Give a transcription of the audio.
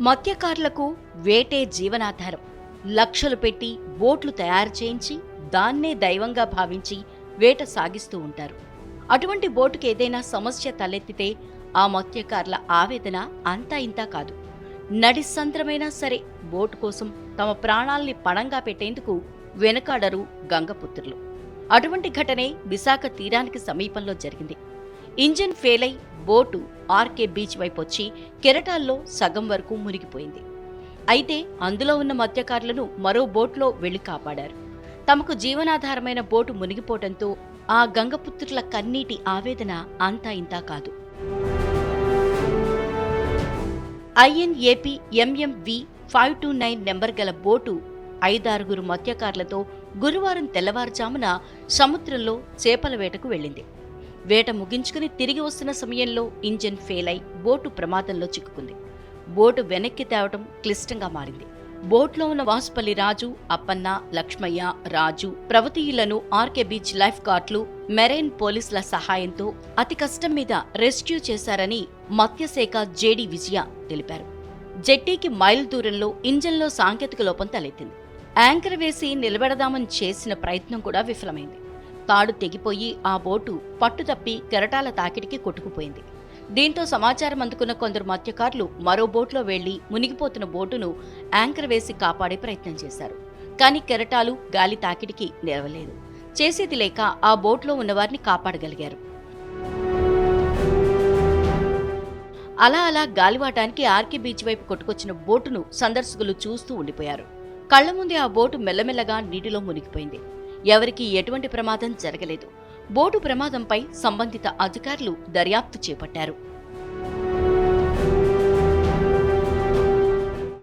మత్స్యకారులకు వేటే జీవనాధారం. లక్షలు పెట్టి బోట్లు తయారు చేయించి దాన్నే దైవంగా భావించి వేట సాగిస్తూ ఉంటారు. అటువంటి బోటుకి ఏదైనా సమస్య తలెత్తితే ఆ మత్స్యకారుల ఆవేదన అంతా ఇంతా కాదు. నడిసంద్రమైనా సరే బోటు కోసం తమ ప్రాణాల్ని పణంగా పెట్టేందుకు వెనకాడరు గంగపుత్రులు. అటువంటి ఘటనే విశాఖ తీరానికి సమీపంలో జరిగింది. ఇంజిన్ ఫెయిల్ అయి బోటు ఆర్కే బీచ్ వైపు వచ్చి కెరటాల్లో సగం వరకు మునిగిపోయింది. అయితే అందులో ఉన్న మత్స్యకారులను మరో బోట్లో వెళ్ళి కాపాడారు. తమకు జీవనాధారమైన బోటు మునిగిపోవడంతో ఆ గంగపుత్రుల కన్నీటి ఆవేదన అంతా ఇంతా కాదు. INAP MMV five two nine number గల బోటు ఐదారుగురు మత్స్యకారులతో గురువారం తెల్లవారుజామున సముద్రంలో చేపల వేటకు వెళ్ళింది. వేట ముగించుకుని తిరిగి వస్తున్న సమయంలో ఇంజిన్ ఫెయిల్ అయి బోటు ప్రమాదంలో చిక్కుకుంది. బోటు వెనక్కి తేవటం క్లిష్టంగా మారింది. బోట్లో ఉన్న వాసుపల్లి రాజు అప్పన్న లక్ష్మయ్య రాజు ప్రవతీయులను ఆర్కే బీచ్ లైఫ్ గార్డ్లు మెరైన్ పోలీసుల సహాయంతో అతి కష్టం మీద రెస్క్యూ చేశారని మత్స్యశాఖ జేడి విజయ తెలిపారు. జెట్టీకి మైల్ దూరంలో ఇంజన్లో సాంకేతిక లోపం తలెత్తింది. యాంకర్ వేసి నిలబెడదామని చేసిన ప్రయత్నం కూడా విఫలమైంది. తాడు తెగిపోయి ఆ బోటు పట్టుతప్పి కెరటాల తాకిడికి కొట్టుకుపోయింది. దీంతో సమాచారం అందుకున్న కొందరు మత్స్యకారులు మరో బోట్లో వెళ్ళి మునిగిపోతున్న బోటును యాంకర్ వేసి కాపాడే ప్రయత్నం చేశారు. కానీ కెరటాలు గాలి తాకిడికి నిలవలేదు చేసేది లేక ఆ బోట్లో ఉన్నవారిని కాపాడగలిగారు. అలా అలా గాలివాటానికి ఆర్కే బీచ్ వైపు కొట్టుకొచ్చిన బోటును సందర్శకులు చూస్తూ ఉండిపోయారు. కళ్ళ ముందే ఆ బోటు మెల్లమెల్లగా నీటిలో మునిగిపోయింది. ఎవరికీ ఎటువంటి ప్రమాదం జరగలేదు. బోటు ప్రమాదంపై సంబంధిత అధికారులు దర్యాప్తు చేపట్టారు.